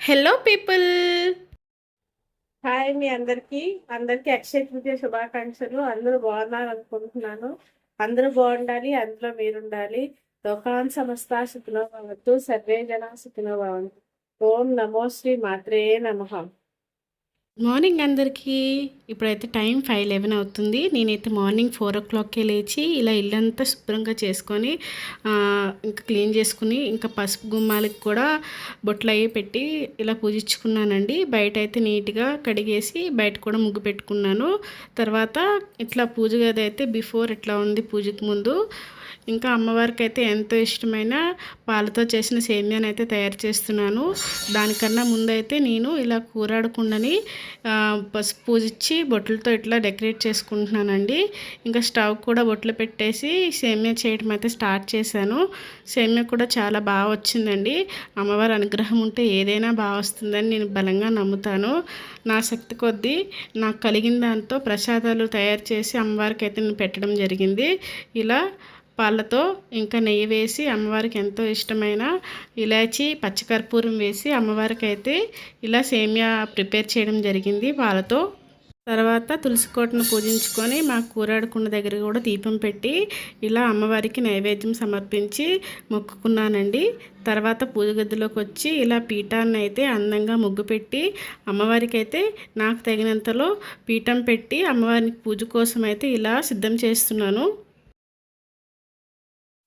Hello people hi మీ అందరికి. అందరికి అక్షయ తృతీయ శుభాకాంక్షలు. అందరూ బాగున్నారు అనుకుంటున్నాను అందరూ బాగుండాలి అందులో మీరు ఉండాలి లోకాన్ సమస్త సుఖినో భవంతు సర్వే జన సుఖినో భవంతు. ఓం నమో శ్రీ మాత్రే నమః. మార్నింగ్ అందరికీ. ఇప్పుడైతే టైం ఫైవ్ లెవెన్ అవుతుంది. నేనైతే మార్నింగ్ ఫోర్ ఓ క్లాక్కే లేచి ఇలా ఇల్లంతా శుభ్రంగా చేసుకొని ఇంకా క్లీన్ చేసుకుని ఇంకా పసుపు గుమ్మాలకి కూడా బొట్లు అవి పెట్టి ఇలా పూజించుకున్నానండి. బయట అయితే నీట్గా కడిగేసి బయట కూడా ముగ్గు పెట్టుకున్నాను. తర్వాత ఇట్లా పూజ గది అయితే బిఫోర్ ఇట్లా ఉంది పూజకు ముందు. ఇంకా అమ్మవారికి అయితే ఎంతో ఇష్టమైన పాలతో చేసిన సేమియాని అయితే తయారు చేస్తున్నాను. దానికన్నా ముందైతే నేను ఇలా కూరాడకుండాని పసుపు పూజించి బొట్లతో ఇట్లా డెకరేట్ చేసుకుంటున్నానండి. ఇంకా స్టవ్ కూడా బొట్లు పెట్టేసి సేమ్యా చేయడం అయితే స్టార్ట్ చేశాను. సేమ్యా కూడా చాలా బాగా వచ్చిందండి. అమ్మవారి అనుగ్రహం ఉంటే ఏదైనా బాగా వస్తుందని నేను బలంగా నమ్ముతాను. నా శక్తి కొద్దీ నాకు కలిగిన దాంతో ప్రసాదాలు తయారు చేసి అమ్మవారికి అయితే నేను పెట్టడం జరిగింది. ఇలా పాలతో ఇంకా నెయ్యి వేసి అమ్మవారికి ఎంతో ఇష్టమైన ఇలాచి పచ్చకర్పూరం వేసి అమ్మవారికి అయితే ఇలా సేమియా ప్రిపేర్ చేయడం జరిగింది పాలతో. తర్వాత తులసి కోటను పూజించుకొని మా కూరాడుకుండ దగ్గర కూడా దీపం పెట్టి ఇలా అమ్మవారికి నైవేద్యం సమర్పించి మొక్కుకున్నానండి. తర్వాత పూజ గదిలోకి వచ్చి ఇలా పీఠాన్ని అయితే అందంగా ముగ్గు పెట్టి అమ్మవారికి అయితే నాకు తగినంతలో పీఠం పెట్టి అమ్మవారికి పూజ కోసం అయితే ఇలా సిద్ధం చేస్తున్నాను.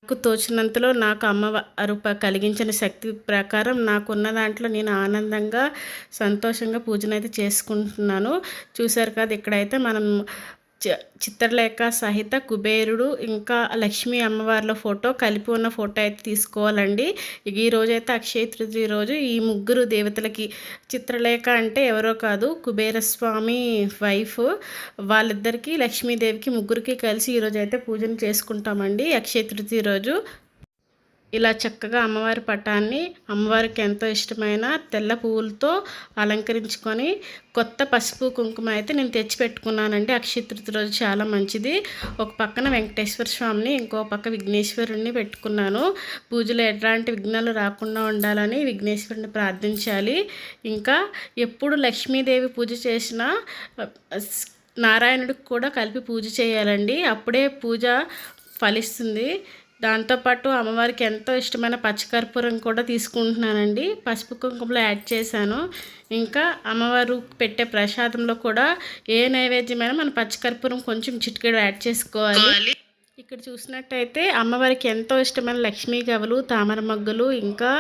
నాకు తోచినంతలో నాకు అమ్మవారు కలిగించిన శక్తి ప్రకారం నాకున్న దాంట్లో నేను ఆనందంగా సంతోషంగా పూజనైతే చేసుకుంటున్నాను. చూశారు కదా ఇక్కడైతే మనం చిత్రలేఖ సహిత కుబేరుడు ఇంకా లక్ష్మీ అమ్మవార్ల ఫోటో కలిపి ఉన్న ఫోటో అయితే తీసుకోవాలండి. ఈ రోజైతే అక్షయ తృతీయ రోజు. ఈ ముగ్గురు దేవతలకి చిత్రలేఖ అంటే ఎవరో కాదు కుబేరస్వామి వైఫ్. వాళ్ళిద్దరికీ లక్ష్మీదేవికి ముగ్గురికి కలిసి ఈరోజు అయితే పూజను చేసుకుంటామండి అక్షయ తృతీయ రోజు. ఇలా చక్కగా అమ్మవారి పటాన్ని అమ్మవారికి ఎంతో ఇష్టమైన తెల్ల పువ్వులతో అలంకరించుకొని కొత్త పసుపు కుంకుమ అయితే నేను తెచ్చి పెట్టుకున్నానండి. అక్షయ తృతీయ రోజు చాలా మంచిది. ఒక పక్కన వెంకటేశ్వర స్వామిని ఇంకో పక్క విఘ్నేశ్వరుణ్ణి పెట్టుకున్నాను. పూజలో ఎలాంటి విఘ్నాలు రాకుండా ఉండాలని విఘ్నేశ్వరుని ప్రార్థించాలి. ఇంకా ఎప్పుడు లక్ష్మీదేవి పూజ చేసినా నారాయణుడికి కూడా కలిపి పూజ చేయాలండి. అప్పుడే పూజ ఫలిస్తుంది. దాంతోపాటు అమ్మవారికి ఎంతో ఇష్టమైన పచ్చకర్పూరం కూడా తీసుకుంటున్నానండి. పసుపు కుంకుమలో యాడ్ చేశాను. ఇంకా అమ్మవారు పెట్టే ప్రసాదంలో కూడా ఏ నైవేద్యమైనా మన పచ్చకర్పూరం కొంచెం చిటికెడు యాడ్ చేసుకోవాలి. ఇక్కడ చూసినట్టయితే అమ్మవారికి ఎంతో ఇష్టమైన లక్ష్మీ గవలు తామర మగ్గులు ఇంకా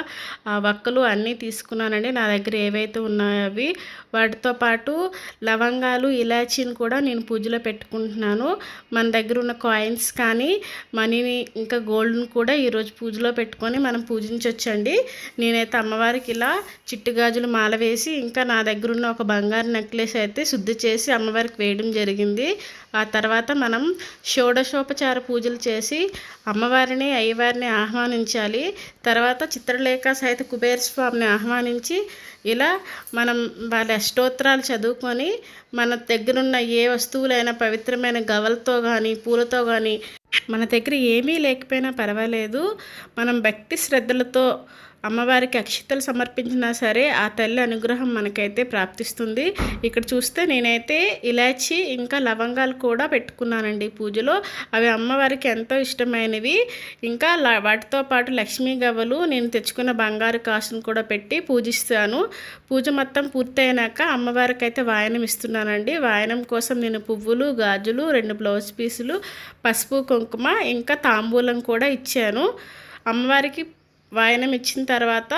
వక్కలు అన్నీ తీసుకున్నానండి. నా దగ్గర ఏవైతే ఉన్నాయో అవి. వాటితో పాటు లవంగాలు ఇలాచీని కూడా నేను పూజలో పెట్టుకుంటున్నాను. మన దగ్గర ఉన్న కాయిన్స్ కానీ మనీని ఇంకా గోల్డ్ని కూడా ఈరోజు పూజలో పెట్టుకొని మనం పూజించవచ్చండి నేనైతే అమ్మవారికి ఇలా చిట్టుగాజులు మాల వేసి ఇంకా నా దగ్గర ఉన్న ఒక బంగారు నెక్లెస్ అయితే శుద్ధి చేసి అమ్మవారికి వేయడం జరిగింది. ఆ తర్వాత మనం షోడశోపచార పూజలు చేసి అమ్మవారిని అయ్యవారిని ఆహ్వానించాలి. తర్వాత చిత్రలేఖ సహిత కుబేర స్వామిని ఆహ్వానించి ఇలా మనం వాళ్ళ అష్టోత్తరాలు చదువుకొని మన దగ్గరున్న ఏ వస్తువులైనా పవిత్రమైన గవలతో కానీ పూలతో కానీ మన దగ్గర ఏమీ లేకపోయినా పర్వాలేదు. మనం భక్తి శ్రద్ధలతో అమ్మవారికి అక్షితలు సమర్పించినా సరే ఆ తల్లి అనుగ్రహం మనకైతే ప్రాప్తిస్తుంది. ఇక్కడ చూస్తే నేనైతే ఇలాచి ఇంకా లవంగాలు కూడా పెట్టుకున్నానండి పూజలో. అవి అమ్మవారికి ఎంతో ఇష్టమైనవి. ఇంకా వాటితో పాటు లక్ష్మీ గవ్వలు నేను తెచ్చుకున్న బంగారు కాసును కూడా పెట్టి పూజిస్తాను. పూజ మొత్తం పూర్తయినాక అమ్మవారికి అయితే వాయనం ఇస్తున్నానండి. వాయనం కోసం నేను పువ్వులు గాజులు రెండు బ్లౌజ్ పీసులు పసుపు కుంకుమ ఇంకా తాంబూలం కూడా ఇచ్చాను. అమ్మవారికి వాయనం ఇచ్చిన తర్వాత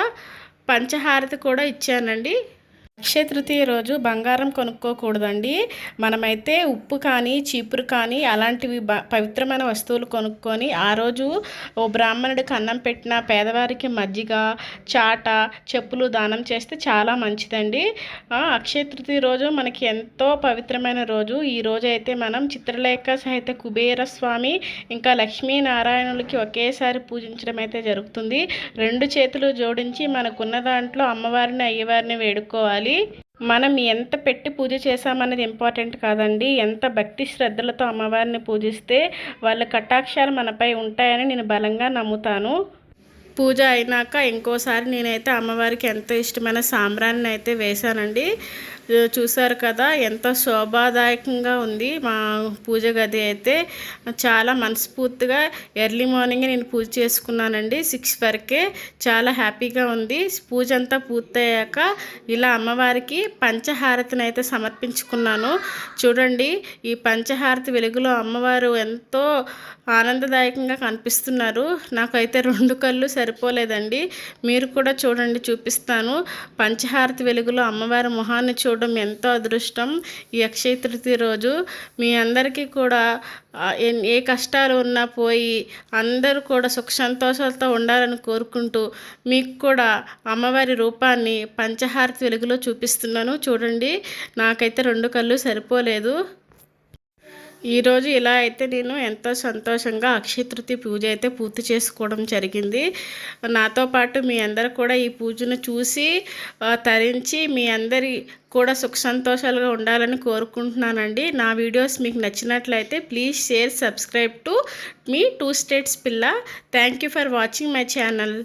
పంచహారతి కూడా ఇచ్చానండి. అక్షయ తృతీయ రోజు బంగారం కొనుక్కోకూడదండి. మనమైతే ఉప్పు కానీ చీపురు కానీ అలాంటివి పవిత్రమైన వస్తువులు కొనుక్కొని ఆ రోజు ఓ బ్రాహ్మణుడికి అన్నం పెట్టిన పేదవారికి మజ్జిగ చాట చెప్పులు దానం చేస్తే చాలా మంచిదండి. అక్షయ తృతీయ రోజు మనకి ఎంతో పవిత్రమైన రోజు. ఈ రోజు అయితే మనం చిత్రలేఖ సహిత కుబేర స్వామి ఇంకా లక్ష్మీనారాయణులకి ఒకేసారి పూజించడం అయితే జరుగుతుంది. రెండు చేతులు జోడించి మనకున్న దాంట్లో అమ్మవారిని అయ్యవారిని వేడుకోవాలి. మనం ఎంత పెట్టి పూజ చేశామన్నది ఇంపార్టెంట్ కాదండి. ఎంత భక్తి శ్రద్ధలతో అమ్మవారిని పూజిస్తే వాళ్ళ కటాక్షాలు మనపై ఉంటాయని నేను బలంగా నమ్ముతాను. పూజ అయినాక ఇంకోసారి నేనైతే అమ్మవారికి ఎంతో ఇష్టమైన సాంబ్రాన్ని అయితే వేశానండి. చూసారు కదా ఎంత శోభాదాయకంగా ఉంది మా పూజ గది అయితే. చాలా మనస్ఫూర్తిగా ఎర్లీ మార్నింగ్ నేను పూజ చేసుకున్నానండి సిక్స్ వరకే. చాలా హ్యాపీగా ఉంది. పూజ అంతా పూర్తయ్యాక ఇలా అమ్మవారికి పంచహారతిని అయితే సమర్పించుకున్నాను. చూడండి ఈ పంచహారతి వెలుగులో అమ్మవారు ఎంతో ఆనందదాయకంగా కనిపిస్తున్నారు. నాకైతే రెండు కళ్ళు సరిపోలేదండి. మీరు కూడా చూడండి చూపిస్తాను. పంచహారతి వెలుగులో అమ్మవారి మొహాన్ని చూ ఎంతో అదృష్టం. ఈ అక్షయ తృతీయ రోజు మీ అందరికీ కూడా ఏ కష్టాలు ఉన్నా పోయి అందరూ కూడా సుఖ సంతోషాలతో ఉండాలని కోరుకుంటూ మీకు కూడా అమ్మవారి రూపాన్ని పంచహారతి వెలుగులో చూపిస్తున్నాను. చూడండి నాకైతే రెండు కళ్ళు సరిపోలేదు. ఈరోజు ఇలా అయితే నేను ఎంతో సంతోషంగా అక్షయ తృతీయ పూజ అయితే పూర్తి చేసుకోవడం జరిగింది. నాతో పాటు మీ అందరు కూడా ఈ పూజను చూసి తరించి మీ అందరి కూడా సుఖ సంతోషాలుగా ఉండాలని కోరుకుంటున్నానండి. నా వీడియోస్ మీకు నచ్చినట్లయితే ప్లీజ్ షేర్ సబ్స్క్రైబ్ టు మీ టూ స్టేట్స్ పిల్ల. Thank you for watching my channel.